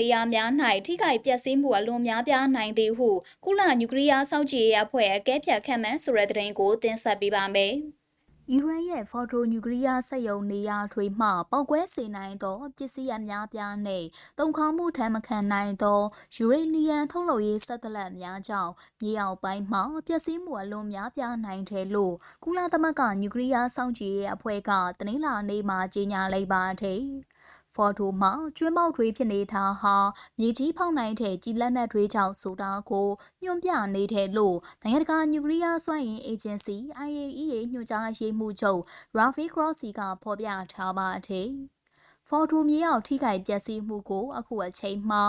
နေရာများ၌ထိခိုက်ပျက်စီးမှုအလွန်များပြားနိုင်သည်ဟုကုလနျူကလ িয়ারစောင့်ကြည့်ရေးအဖွဲ့အကဲဖြတ်ခန့်မှန်းဆိုတဲ့သတင်းကိုတင်ဆက်ပေးပါမယ်။အီရန်ရဲ့ဖော်တိုနျူကလ িয়ারစက်ရုံနေရာထွေမှပောက်ကွဲစေနိုင်သောပစ္စည်းအများပြားနှင့်တုံခေါမှုထမ်းမခံနိုင်သောယူရေနီယံထုတ်လုပ်ရေးစက်တလက်များကြောင့်မြေအောက်ပိုင်းမှပျက်စီးမှုအလွန်များပြားနိုင်တယ်လို့ကုလသမဂ္ဂနျူကလ িয়ারစောင့်ကြည့်ရေးအဖွဲ့ကတနင်္လာနေ့မှာကြေညာလိုက်ပါတယ်။ ဖော်တိုမှာကျွန်းပေါက်တွေဖြစ်နေတာဟာမြေကြီးဖောက်နိုင်တဲ့ကြီးလက်နက်တွေကြောင့်ဆိုတာကိုညွှန်ပြနေတဲ့လို့နိုင်ငံတကာနျူကလ িয়ার စွမ်းအင်အေဂျင်စီ IAEA ညွှန်ကြားရေးမှူးချုပ် Rafi Grossi ကဖော်ပြထားပါတယ်။ဖော်တိုမြေအောင်ထိခိုက်ပျက်စီးမှုကိုအခုအချိန်မှာ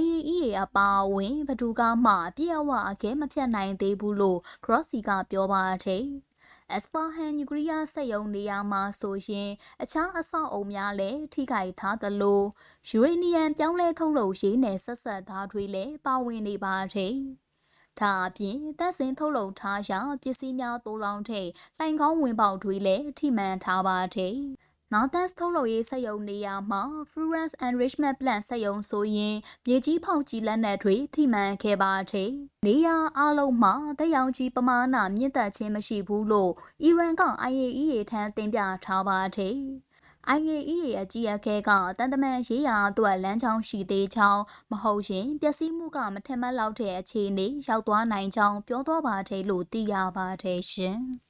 IAEA အပါအဝင်ဘဒူကမှအပြည့်အဝအကဲမဖြတ်နိုင်သေးဘူးလို့ Grossi ကပြောပါတယ်။ အစပါဟန်နျူကလ িয়ার စက်ရုံနေရာမှာဆိုရင်အခြားအဆောက်အုံများလည်းထိခိုက်ထားသလိုယူရေနီယံပြောင်းလဲထုတ်လုပ်ရေးနယ်ဆက်ဆက်သားတွေလည်းပါဝင်နေပါတယ်။ဒါအပြင်သက်စင်ထုတ်လုပ်ထားရာပစ္စည်းများတိုးလောင်တဲ့လှိုင်ကောင်းဝင်ပေါက်တွေလည်းထိမှန်ထားပါတယ်။ Northern ထုတ်လုပ်ရေးစက်ရုံနေရာမှာ Fluorence Enrichment Plant စက်ရုံဆိုရင်မြေကြီးဖောက်ကြီးလက်နက်တွေထိမှန်ခဲ့ပါတယ်။နေရာအလုံးမှာတက်ရောင်ကြီးပမာဏမြင့်တက်ခြင်းမရှိဘူးလို့အီရန်က IAEA ထံတင်ပြထားပါတယ်။ IAEA အကြီးအကဲကတန်တမန်ရေးရာအတွက်လမ်းကြောင်းရှိသေးကြောင်းမဟုတ်ရင်ပျက်စီးမှုကမထင်မှတ်လောက်တဲ့အခြေအနေရောက်သွားနိုင်ကြောင်းပြောသွားပါတယ်လို့သိရပါတယ်ရှင်။